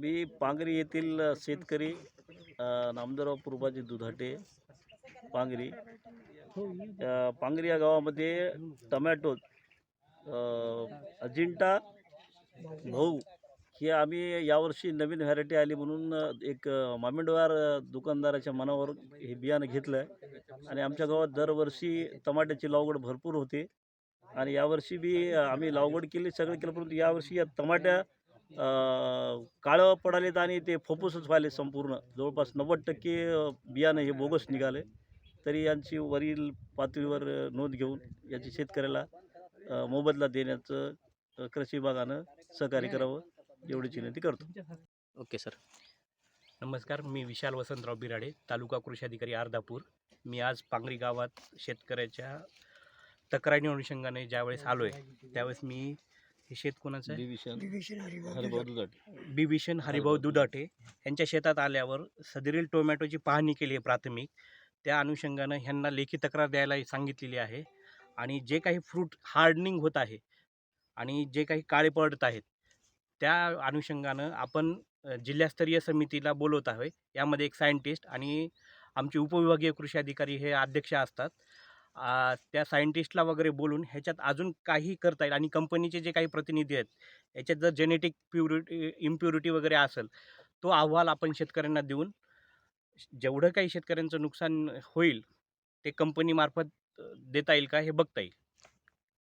मी पांगरी येथील शेतकरी नामदराव नामदेवराव दुधाटे पांगरी. पांगरी या गावामध्ये टमॅटो अजिंठा भाऊ हे आम्ही यावर्षी नवीन व्हॅरायटी आली म्हणून एक मामेंडवार दुकानदाराच्या मनावर हे बियाणं घेतलं आहे आणि आमच्या गावात दरवर्षी टमाट्याची लागवड भरपूर होते. आणि यावर्षी बी आम्ही लागवड केली सगळं केलं परंतु यावर्षी या टमाट्या काळं पडालेत आणि ते फोपूसच व्हायले संपूर्ण. जवळपास नव्वद टक्के बियाणं हे बोगस निघाले. तरी यांची वरील पातळीवर नोंद घेऊन याची शेतकऱ्याला मोबदला देण्याचं कृषी विभागानं सहकार्य करावं एवढीच विनंती करतो. Okay sir. नमस्कार मी विशाल वसंतराव बिराडे तालुका कृषी अधिकारी अर्धापूर. मी आज पांगरी गावात शेतकऱ्याच्या तक्रारी अनुषंगाने ज्यावेळेस आलो आहे त्यावेळेस मी हे शेत कोणाचं आहे? बिभीषण हरिभाऊ दुधाटे. बिभीषण हरिभाऊ दुधाटे. यांच्या शेतात आल्यावर सदरील टोमॅटोची पाहणी केली आहे प्राथमिक. त्या अनुषंगानं ह्यांना लेखी तक्रार द्यायला सांगितलेली आहे. आणि जे काही फ्रूट हार्डनिंग होत आहे आणि जे काही काळे पडत आहेत त्या अनुषंगानं आपण अ, जिल्हास्तरीय समितीला बोलवत आहे यामध्ये एक सायंटिस्ट आणि आमचे उपविभागीय कृषी अधिकारी हे अध्यक्ष असतात. त्या सायंटिस्टला वगैरे बोलून ह्याच्यात अजून काही करता येईल आणि कंपनीचे जे काही प्रतिनिधी आहेत याच्यात जर जेनेटिक प्युरिटी इम्प्युरिटी वगैरे असेल तो अहवाल आपण शेतकऱ्यांना देऊन जेवढं काही शेतकऱ्यांचं नुकसान होईल ते कंपनीमार्फत देता येईल का हे बघता येईल.